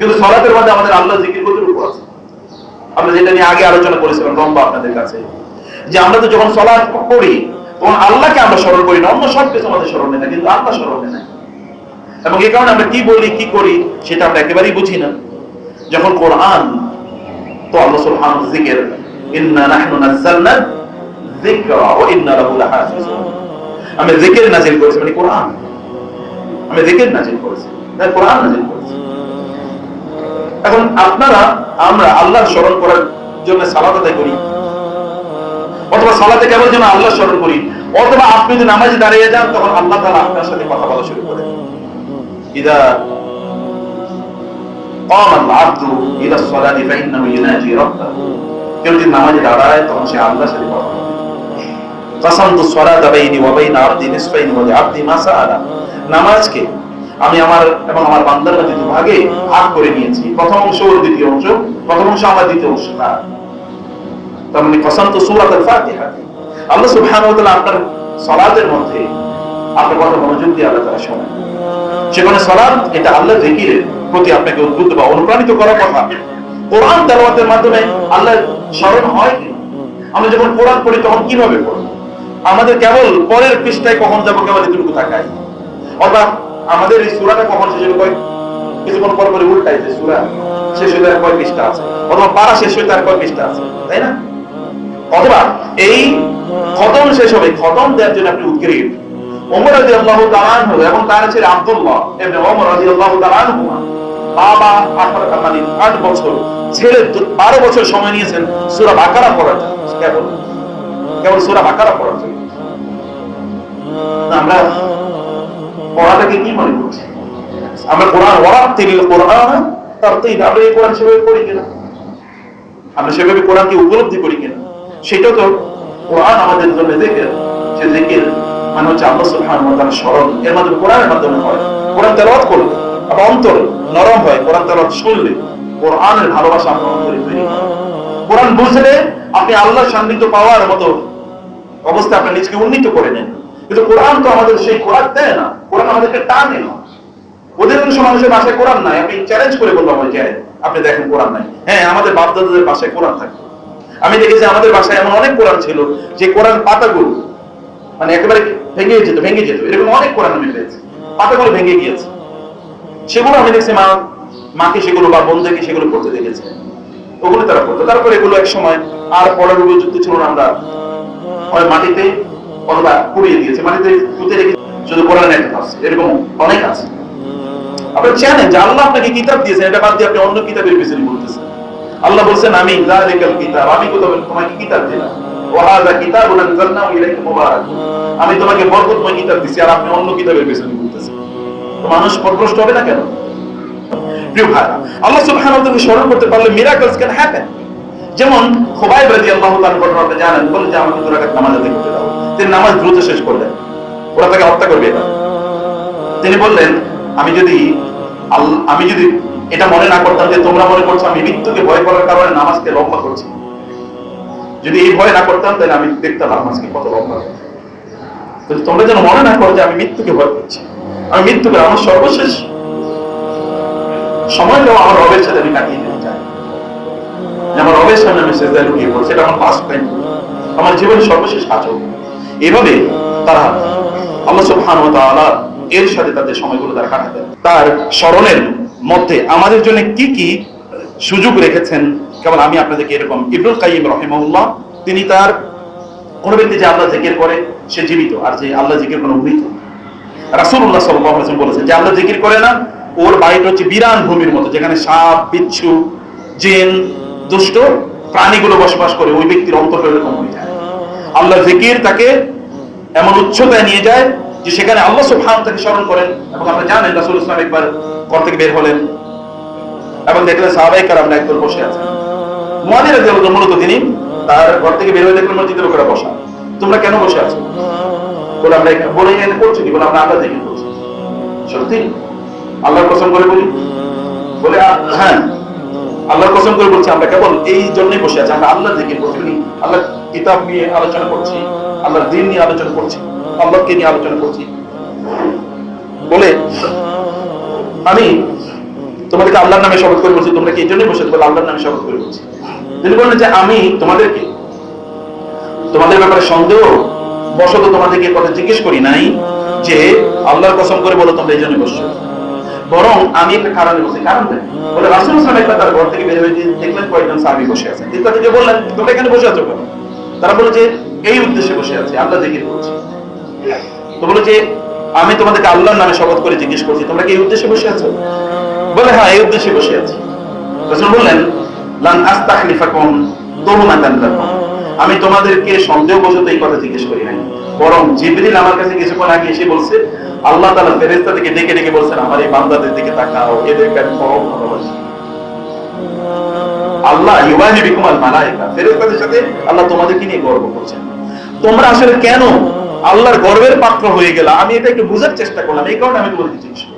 কিন্তু সলাতের মধ্যে আমাদের আল্লাহ জিকির কতটুকু আছে। আমরা যেটা নিয়ে আগে আলোচনা করেছিলাম, লম্বা আপনাদের কাছে, যে আমরা তো যখন সলাৎ করি তখন আল্লাহকে আমরা স্মরণ করি না, অন্য সব কিছু আমাদের স্মরণে না কিন্তু আল্লাহ স্মরণে না এবং এই কারণে আমরা কি বলি, কি করি, সেটা আমরা একেবারেই বুঝি না। যখন কোরআন, তো আল্লাহ সুবহানাহু জিকির, ইন্না নাহনু নাযালনা যিকরা ওয়া ইন্না লাহু লাহাফিজুন। আমি জিকির নাযিল করেছি মানে কোরআন। আমি জিকির নাযিল করেছি, তাই কোরআন নাযিল করেছি। এখন আপনারা, আমরা আল্লাহ স্মরণ করার জন্য সালাদ আদায় করি। অথবা সালাতে কেবল যেন আল্লাহ স্মরণ করি। অথবা আপনি যদি নামাজে দাঁড়িয়ে যান, তখন আল্লাহ তারা আপনার সাথে কথা বলা শুরু করে ইদা নামাজকে আমি আমার এবং আমার বান্দার মধ্যে দু ভাগে করে নিয়েছি। প্রথম অংশ ওর দ্বিতীয় অংশ, প্রথম অংশ আমার দ্বিতীয় অংশ তার তার মানে কসন্ত সূরাত আল-ফাতিহা। আল্লাহ তাআলা আপনার সালাতের মধ্যে আপনার কথা মনোযোগ দিয়ে আল্লাহ তাআলা শোনেন। সেখানে সালাত, এটা আল্লাহ জিকিরের প্রতি আপনাকে উদ্বুদ্ধ বা অনুপ্রাণিত করার কথা। কোরআন তেলাওয়াতের মাধ্যমে আল্লাহ স্মরণ হয় কি? আমরা যখন কোরআন পড়ি তখন কীভাবে পড়ি আমাদের কেবল পরের পৃষ্ঠায় কখন যাব, কেবল এটুকু তাকাই অথবা আমাদের এই সূরাটা কখন শেষ কয়? কিছুক্ষণ পর পরে উল্টাই যে সূরা শেষ হয়ে আর কয় পৃষ্ঠা আছে? অথবা পারা শেষ হয়ে আর কয় পৃষ্ঠা আছে? তাই না? অথবা এই খতম শেষ হবে, খতম দেওয়ার জন্য আপনি উৎগ্রীব ওমর আনহু এবং তার ছেলে আব্দুল্লাহ ইবনে ওমর আনহু, বাবা আঠারো আট বছর। ছেলে বারো বছর সময় নিয়েছেন সূরা বাকারা পড়ার কেবল কেবল সূরা বাকারা পড়ার জন্য। আমরা পড়াটাকে কি মনে করছি? আমরা কোরআন ওয়ারাতিল কোরআন তারতিল আমরা এই কোরআন সেভাবে পড়ি কিনা? আমরা সেভাবে কোরআনকে উপলব্ধি করি কিনা? সেটাও তো কোরআন আমাদের জন্য দেখে, সে জিকির মানে হচ্ছে আল্লাহ স্মরণ। এর মাধ্যমে কোরআনের মাধ্যমে হয়। কোরআন তেলাওয়াত করলে অন্তর নরম হয়, কোরআন তেলাওয়াত শুনলে কোরআনের ভালোবাসা অন্তরে তৈরি। কোরআন বুঝলে আপনি আল্লাহর সান্নিধ্য পাওয়ার মতো অবস্থা আপনি নিজকে উন্নীত করে নেন। কিন্তু কোরআন তো আমাদের সেই কোরআন দেয় না। কোরআন আমাদেরকে অধিকাংশ মানুষের কোরআন নাই। আপনি চ্যালেঞ্জ করে বললাম যে আপনি দেখেন কোরআন নাই। হ্যাঁ আমাদের বাপদাদাদের কোরআন থাকে। আমি দেখেছি আমাদের বাসায় এমন অনেক কোরআন ছিল যে কোরআন পাতাগুলো মানে একেবারে ভেঙে যেত ভেঙে যেত। এরকম অনেক কোরআন আমি পেয়েছি। পাতাগুলো ভেঙে গিয়েছে। সেগুলো আমি দেখছি মা, মাকে সেগুলো বা বোনদেরকে সেগুলো করতে দেখেছে। ওগুলো তারা করতো তারপর এগুলো এক সময় আর পড়ার উপযুক্ত ছিল না। আমরা হয় মাটিতে অথবা পুড়িয়ে দিয়েছে। মাটিতে পুঁতে রেখে শুধু এরকম অনেক আছে। আল্লাহ আপনাকে কিতাব দিয়েছেন, এটা বাদ দিয়ে আপনি অন্য কিতাবের পিছনে বলতেছেন আল্লাহ বলছেন, আমি কিতাব, আমি তোমাকে কিতাব দিলাম। ইলাইকা মুবারাক। আমি তোমাকে বরকতময় কিতাব দিছি, আর আপনি অন্য কিতাবের পিছনে বলতেছেন তো মানুষ হবে না কেন? প্রিয় ভাইরা আল্লাহ সুবহানাহু ওয়া তাআলা স্মরণ করতে পারলে মিরাকলস ক্যান হ্যাপেন যেমন খুবাইব রাদিয়াল্লাহু তাআলা ঘটনা আপনি জানেন, বলে যে আমাকে দুই রাকাত নামাজ করতে দাও। তিনি নামাজ দ্রুত শেষ করলেন। ওরা তাকে হত্যা করবে। তিনি বললেন, আমি যদি আমি যদি এটা মনে না করতাম যে তোমরা মনে করছ আমি মৃত্যুকে ভয় করার কারণে নামাজকে লম্বা করছি। যদি এই ভয় না করতাম, তাহলে আমি দেখতাম নামাজকে কত লম্বা। তোমরা যেন মনে না করো যে আমি মৃত্যুকে ভয় করছি। আমি মৃত্যুকে আমার সর্বশেষ সময়টাও আমার রবের সাথে আমি কাটিয়ে দিতে চাই। আমার রবের সামনে আমি সেজদায় লুকিয়ে পড়ছি এটা আমার লাস্ট টাইম আমার জীবনের সর্বশেষ আচরণ। এভাবে তারা আল্লাহ এর সাথে তাদের সময়গুলো তারা কাটাতেন। তার স্মরণের মধ্যে আমাদের জন্য কি কি সুযোগ রেখেছেন? কেবল আমি আপনাদেরকে এরকম ইবনুল রাহিমাহুল্লাহ, তিনি তার কোন ব্যক্তি যে আল্লাহ জিকির করে, সে জীবিত, আর যে আল্লাহ জিকির কোনো মৃত আলাইহি ওয়াসাল্লাম বলেছেন যে আল্লাহ জিকির করে না, ওর বাড়িটা হচ্ছে বিরান ভূমির মতো, যেখানে সাপ, বিচ্ছু, জেন, দুষ্ট প্রাণীগুলো বসবাস করে, ওই ব্যক্তির অন্তর এরকম হয়ে যায়। আল্লাহ জিকির তাকে এমন উচ্চতায় নিয়ে যায় যে সেখানে আল্লাহ সুবহানাহু তাকে স্মরণ করেন এবং আপনি জানেন রাসূল ইসলাম একবার ঘর থেকে বের হলেন এবং দেখলেন সাহাবাই কারামরা একদল বসে আছেন রাদিয়াল্লাহু মূলত তিনি তার ঘর থেকে বের হয়ে দেখলেন মসজিদের লোকেরা বসা। তোমরা কেন বসে আছো? বলে আমরা বলে এখানে করছি বলে আমরা আল্লাহ জিকির করছি সত্যি? আল্লাহর কসম করে বলি? বলে হ্যাঁ। আল্লাহর কসম করে বলছি, আমরা কেবল এই জন্যই বসে আছি, আমরা আল্লাহ জিকির করছি আল্লাহ কিতাব নিয়ে আলোচনা করছি। আল্লাহর দিন নিয়ে আলোচনা করছি আল্লাহকে নিয়ে আলোচনা করছি। বলে, আমি তোমাদেরকে আল্লাহর নামে শপথ করে বলছি, তোমরা কি এই জন্যই বসে বলে আল্লাহর নামে শপথ করে বলছি। তিনি বললেন যে, আমি তোমাদেরকে, তোমাদের ব্যাপারে সন্দেহ বশত তোমাদেরকে এই কথা জিজ্ঞেস করি নাই যে, আল্লাহর কসম করে বলো তোমরা এই জন্য বসছো। বরং আমি একটা কারণে বলছি, কারণ দেখ, বলে রাসুল ইসলাম একবার তার ঘর থেকে বের হয়ে দিয়ে দেখলেন কয়েকজন সাহাবি বসে আছে তিনি তাদেরকে বললেন, তোমরা এখানে বসে আছো কেন? তারা বলে যে এই উদ্দেশ্যে বসে আছে, আল্লাহ জিকির করছি। তো বলে যে, আমি তোমাদেরকে আল্লাহর নামে শপথ করে জিজ্ঞেস করছি, তোমরা কি এই উদ্দেশ্যে বসে আছো? বলে হ্যাঁ এই উদ্দেশ্যে বসে আছি। বললেন, লান আমি তোমাদেরকে এই কথা জিজ্ঞেস করি নাই। বরং জিবরিল আমার কাছে কিছুক্ষণ আগে এসে বলছে, আল্লাহ তাআলা ফেরেশতা থেকে ডেকে ডেকে বলছেন, আমার এই বান্দাদের দিকে তাকাও, এদেরকে আমি বড় ভালোবাসি। আল্লাহ ইউবাহি বিকুম আল মালায়েকা, ফেরেশতাদের সাথে আল্লাহ তোমাদেরকে নিয়ে গর্ব করছেন। তোমরা আসলে কেন আল্লাহর গর্বের পাত্র হয়ে গেলা আমি এটা একটু বুঝার চেষ্টা করলাম, এই কারণে আমি বলতে করলাম।